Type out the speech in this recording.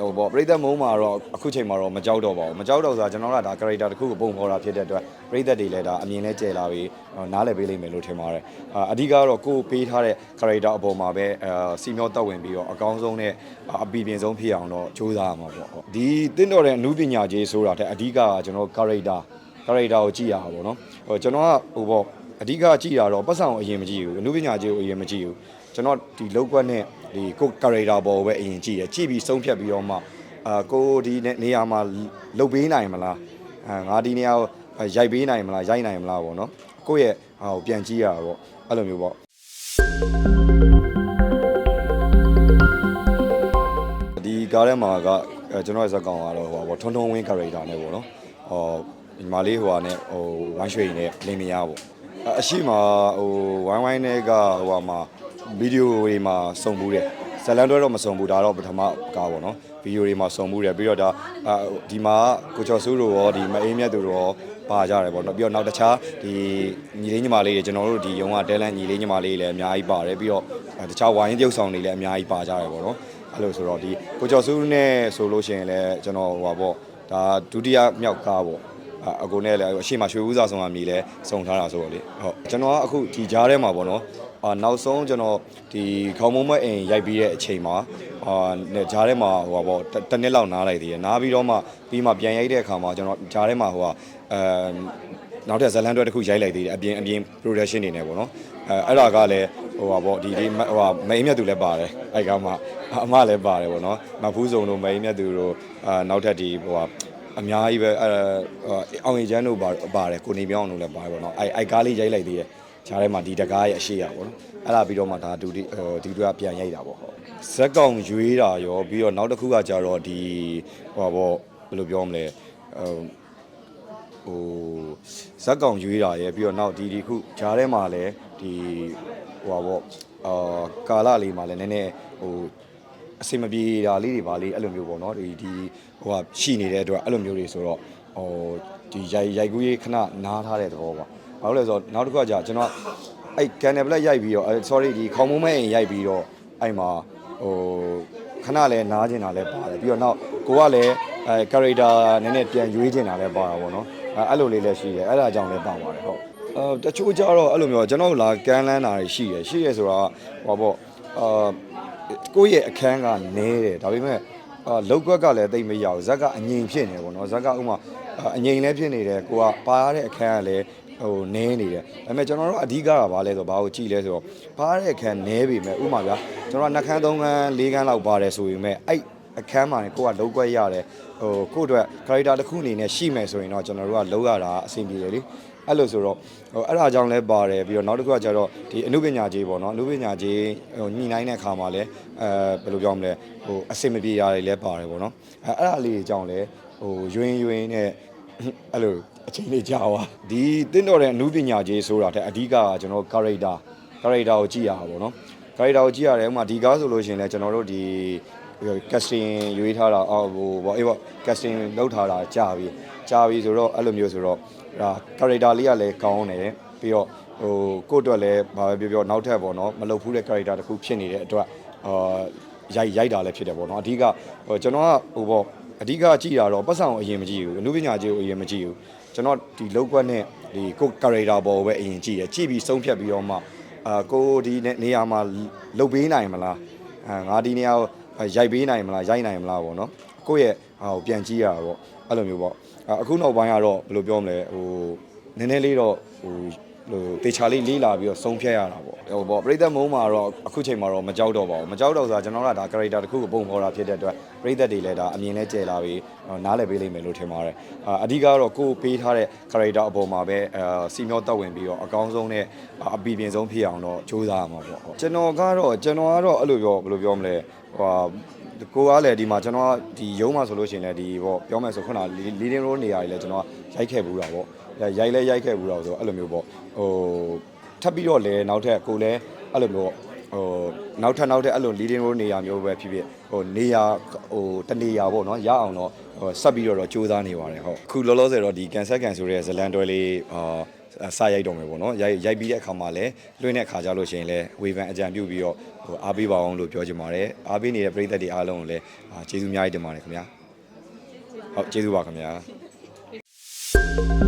ဟိုပေါ့ပရိသတ်မုံမှာတော့အခုချိန်မှာတော့မကြောက်တော့ပါဘူးမကြောက်တော့ဆိုတာကျွန်တော်ကဒါ character တစ်ခုကိုပုံဖော်တာဖြစ်တဲ့အတွက်ပရိသတ်တွေလည်းဒါအမြင်နဲ့ကျယ်လာပြီးဟိုနားလည်ပေးလိမ့်မယ်လို့ထင်ပါတယ်အာအဓိကတော့ကိုယ်ပေးထားတဲ့ character အပေါ်မှာပဲအာစီမျောတက်ဝင်ပြီးတော့အကောင်းဆုံးနဲ့အပီပြင်ဆုံးဖြစ်အောင်တော့ကြိုးစားရမှာပေါ့ဟုတ်ဒီတင်းတော်တဲ့အမှုပညာကြီးဆိုတာတဲ့အဓိကကကျွန်တော် character character ကိုကြည့်ရတာပေါ့နော်ဟိုကျွန်တော်ကဟိုပေါ့အဓိကကြည့်ရတော့ပတ်စံကိုအရင်မကြည့်ဘူးအမှုပညာကြီးကိုအရင်မကြည့်ဘူး ကျွန်တော်ဒီလောက်ကွက်နဲ့ဒီကို character ပေါ်ကိုပဲအရင်ကြည့်ရကြည့်ပြီးဆုံးဖြတ်ပြီးတော့မှအာကိုဒီနေရာမှာလုတ်ပေးနိုင်မလားအာငါဒီနေရာကိုရိုက်ပေးနိုင်မလားရိုက်နိုင်မလားပေါ့နော်ကိုယ့်ရဲ့ဟာကိုပြန်ကြည့်ရတာပေါ့အဲ့လိုမျိုးပေါ့ဒီကားထဲမှာကအဲကျွန်တော်ရဲ့ဇက်ကောင်ကတော့ဟိုပါပေါ့ထွန်းထွန်းဝင်း character နဲ့ပေါ့နော်ဟောဒီမလေးဟိုဟာနဲ့ဟိုဝိုင်းရွှေနဲ့လင်းမယားပေါ့အအရှိမဟိုဝိုင်းဝိုင်းနဲ့ကဟိုဟာမှာ ဗီဒီယိုတွေမှာစုံဘူးတယ်ဇလန်တွဲတော့မစုံဘူးဒါတော့ပထမကားပေါ့နော်ဗီဒီယိုတွေမှာစုံဘူးတယ်ပြီးတော့ဒါအာဒီမှာကိုချော်ဆူးတို့ရောဒီမအေးမြတ်တို့ရောပါကြတယ်ပေါ့နော်ပြီးတော့နောက်တခြားဒီညီလေးညီမလေးတွေကျွန်တော်တို့ဒီရုံကတဲလန်ညီလေးညီမလေးတွေလည်းအများကြီးပါတယ်ပြီးတော့တခြားဝိုင်းပြုတ်ဆောင်တွေလည်းအများကြီးပါကြတယ်ပေါ့နော်အဲ့လိုဆိုတော့ဒီကိုကျော်စုနဲ့ဆိုလို့ရှိရင်လည်းကျွန်တော်ဟိုပါပေါ့ဒါဒုတိယမြောက်ကားပေါ့အအကိုနဲ့လည်းအရှိမရွှေဦးစာဆောင်အမည်လည်းစုံထားတာဆိုတော့လေဟုတ်ကျွန်တော်ကအခုဒီကြားထဲမှာပေါ့နော် အာနောက်ဆုံးကျွန်တော်ဒီခေါင်းမုံမအိမ်ရိုက်ပြီးတဲ့အချိန်မှာအာနဲ့ဂျားထဲမှာဟိုပါပေါ့တစ်တစ်နှစ်လောက်နားလိုက်သေးတယ်နားပြီးတော့မှပြီးမှပြန်ရိုက်တဲ့အခါမှာကျွန်တော်ဂျားထဲမှာဟိုကအဲနောက်ထပ်ဇလန်တွဲတစ်ခုရိုက်လိုက်သေးတယ်အပြင်အပြင် production တွေနဲ့ပေါ့နော်အဲအဲ့ဒါကလည်းဟိုပါပေါ့ဒီဒီဟိုဟာမိန်မြတ်သူလည်းပါတယ်အဲ့ကမှအမလည်းပါတယ်ပေါ့နော်မဖူးစုံတို့မိန်မြတ်သူတို့အာနောက်ထပ်ဒီဟိုဟာအများကြီးပဲအဲအောင်ရင်ချမ်းတို့ပါပါတယ်ကိုနေပြောင်းတို့လည်းပါတယ်ပေါ့နော်အဲ့အဲ့ကားလေးရိုက်လိုက်သေးတယ် ဂျားထဲမှာဒီတကားရဲ့အရှိရပေါ့နော်အဲ့ဒါပြီးတော့မှဒါဒုတိဒီတို့ကပြန်ရိုက်တာပေါ့ဟုတ်ဇက်ကောင်ရွေးတာရောပြီးတော့နောက်တစ်ခုကကြတော့ဒီဟိုပါပေါ့ဘယ်လိုပြောမလဲဟိုဟိုဇက်ကောင်ရွေးတာရယ်ပြီးတော့နောက်ဒီဒီခုဂျားထဲမှာလည်းဒီဟိုပါပေါ့အာကာလလေးမှာလည်းနည်းနည်းဟိုအစင်မပြေတာလေးတွေပါလေးအဲ့လိုမျိုးပေါ့နော်ဒီဒီဟိုကရှိနေတဲ့အတွက်အဲ့လိုမျိုးတွေဆိုတော့ဟိုဒီရိုက်ရိုက်ကူးရေးခဏနားထားတဲ့သဘောပါ ဘာလို့လဲဆိုတော့နောက်တစ်ခုကကြာကျွန်တော်အဲ့ကန်နယ်ဘလက်ရိုက်ပြီးတော့ sorry ဒီခေါင်းမုံမဲအိမ်ရိုက်ပြီးတော့အဲ့မှာဟိုခဏလဲနားကျင်တာလဲပါတယ်ပြီးတော့နောက်ကိုကလည်းအဲ character နည်းနည်းပြန်ရွေးကျင်တာလဲပါတာပေါ့နော်အဲအဲ့လိုလေးလည်းရှိတယ်အဲ့ဒါကြောင့်လည်းပါပါတယ်ဟုတ်အဲတချို့ကြတော့အဲ့လိုမျိုးကျွန်တော်လာကမ်းလန်းတာတွေရှိတယ်ရှိရဆိုတာဟောပေါ့အာကိုယ့်ရဲ့အခန်းကနဲတယ်ဒါပေမဲ့အာလောက်ကွက်ကလည်းတိတ်မရဘူးဇက်ကအငြိမ်ဖြစ်နေပေါ့နော်ဇက်ကဥမာအငြိမ်လည်းဖြစ်နေတယ်ကိုကပါရတဲ့အခန်းကလည်း ဟိုနဲနေတယ်ဒါပေမဲ့ကျွန်တော်တို့အဓိကကဘာလဲဆိုတော့ဘာကိုကြည့်လဲဆိုတော့ပါရတဲ့အခန်းနဲပြီမဲ့ဥမာဗျာကျွန်တော်ကနှခမ်းသုံးခမ်းလေးခမ်းလောက်ပါတယ်ဆိုရင်မဲ့အဲ့အခန်းမှာကိုကလောက်ကွက်ရတယ်ဟိုကိုယ့်အတွက် character တစ်ခုအနေနဲ့ရှိမယ်ဆိုရင်တော့ကျွန်တော်တို့ကလောက်ရတာအဆင်ပြေတယ်လေအဲ့လိုဆိုတော့ဟိုအဲ့ဒါကြောင့်လဲပါတယ်ပြီးတော့နောက်တစ်ခုကကျတော့ဒီအနုပညာကြီးပေါ့နော်အနုပညာကြီးဟိုညှိနှိုင်းတဲ့အခါမှာလဲအဲဘယ်လိုပြောမလဲဟိုအဆင်မပြေတာတွေလဲပါတယ်ပေါ့နော်အဲအဲ့ဒါလေးတွေကြောင့်လဲဟိုယွင်းယွင်းနဲ့အဲ့လို အချိန်လေးကြာသွားဒီတင်းတော်တဲ့အနုပညာကြီးဆိုတာတဲ့အဓိကကကျွန်တော် character character ကိုကြည့်ရတာပေါ့နော် character ကိုကြည့်ရတယ်ဥပမာဒီကားဆိုလို့ရှိရင်လဲကျွန်တော်တို့ဒီ casting ရွေးထားတာအော်ဟိုဗောအေးဗော casting လုပ်ထားတာကြာပြီကြာပြီဆိုတော့အဲ့လိုမျိုးဆိုတော့ဒါ character လေးကလည်းကောင်းတယ်ပြီးတော့ဟိုကိုယ့်အတွက်လည်းဘာပဲပြောပြောနောက်ထပ်ပေါ့နော်မလုပ်ဘူးတဲ့ character တစ်ခုဖြစ်နေတဲ့အတွက်အာရိုက်ရိုက်တာလည်းဖြစ်တယ်ပေါ့နော်အဓိကဟိုကျွန်တော်ကဟိုဗော အဓိကကြည့်တာတော့ပတ်စံကိုအရင်မကြည့်ဘူးအနုပညာကြီးကိုအရင်မကြည့်ဘူးကျွန်တော်ဒီလောက်ကွက်နဲ့ဒီကို character ပေါ်ကိုပဲအရင်ကြည့်ရကြည့်ပြီးဆုံးဖြတ်ပြီးတော့မှအာကိုဒီနေရာမှာလုတ်ပေးနိုင်မလားအာငါဒီနေရာကိုရိုက်ပေးနိုင်မလားရိုက်နိုင်မလားပေါ့နော်ကိုယ့်ရဲ့ဟာကိုပြန်ကြည့်ရတာပေါ့အဲ့လိုမျိုးပေါ့အခုနောက်ပိုင်းကတော့ဘယ်လိုပြောမလဲဟိုနည်းနည်းလေးတော့ဟို ဟိုတေချာလေးလေးလာပြီးတော့ဆုံးဖြတ်ရတာပေါ့ဟိုပေါ့ပရိသတ်မုံမှာတော့အခုချိန်မှာတော့မကြောက်တော့ပါဘူးမကြောက်တော့ဆိုတာကျွန်တော်ကဒါ character တစ်ခုကိုပုံဖော်တာဖြစ်တဲ့အတွက်ပရိသတ်တွေလည်းဒါအမြင်နဲ့ကျယ်လာပြီးနားလည်ပေးလိမ့်မယ်လို့ထင်ပါတယ်အဓိကတော့ကိုယ်ပေးထားတဲ့ character အပေါ်မှာပဲအဲစီမျောတက်ဝင်ပြီးတော့အကောင်းဆုံးနဲ့အပီပြင်ဆုံးဖြစ်အောင်တော့ကြိုးစားရမှာပေါ့ကျွန်တော်ကတော့ကျွန်တော်ကတော့အဲ့လိုပြောဘယ်လိုပြောမလဲဟိုကိုကလည်းဒီမှာကျွန်တော်ကဒီရုံးမှာဆိုလို့ရှိရင်လည်းဒီပေါ့ပြောမယ်ဆိုခုနလီဒင်းရိုးနေရာတွေလည်းကျွန်တော်ရိုက်ခဲ့ဘူးတာပေါ့ ရိုက်လဲရိုက်ခဲ့ဘူးတာဆိုအဲ့လိုမျိုးပေါ့ဟိုထပ်ပြီးတော့လည်းနောက်ထပ်ကိုလည်းအဲ့လိုမျိုးဟိုနောက်ထပ်နောက်ထပ်အဲ့လို leading role နေရာမျိုးပဲဖြစ်ဖြစ်ဟိုနေရာဟိုတနေရာပေါ့နော်ရအောင်တော့ဟိုဆက်ပြီးတော့တော့စူးစမ်းနေပါတယ်ဟုတ်အခုလောလောဆယ်တော့ဒီ cancel can ဆိုတဲ့ဇလန်တွဲလေးအာဇစရိုက်တော့မယ်ပေါ့နော်ရိုက်ရိုက်ပြီးတဲ့အခါမှာလည်းလွှင့်တဲ့အခါကြလို့ရှိရင်လည်းဝေဖန်အကြံပြုပြီးတော့ဟိုအားပေးပါအောင်လို့ပြောချင်ပါတယ်အားပေးနေတဲ့ပရိသတ်တွေအားလုံးကိုလည်းအာကျေးဇူးအများကြီးတင်ပါတယ်ခင်ဗျာဟုတ်ကျေးဇူးပါခင်ဗျာ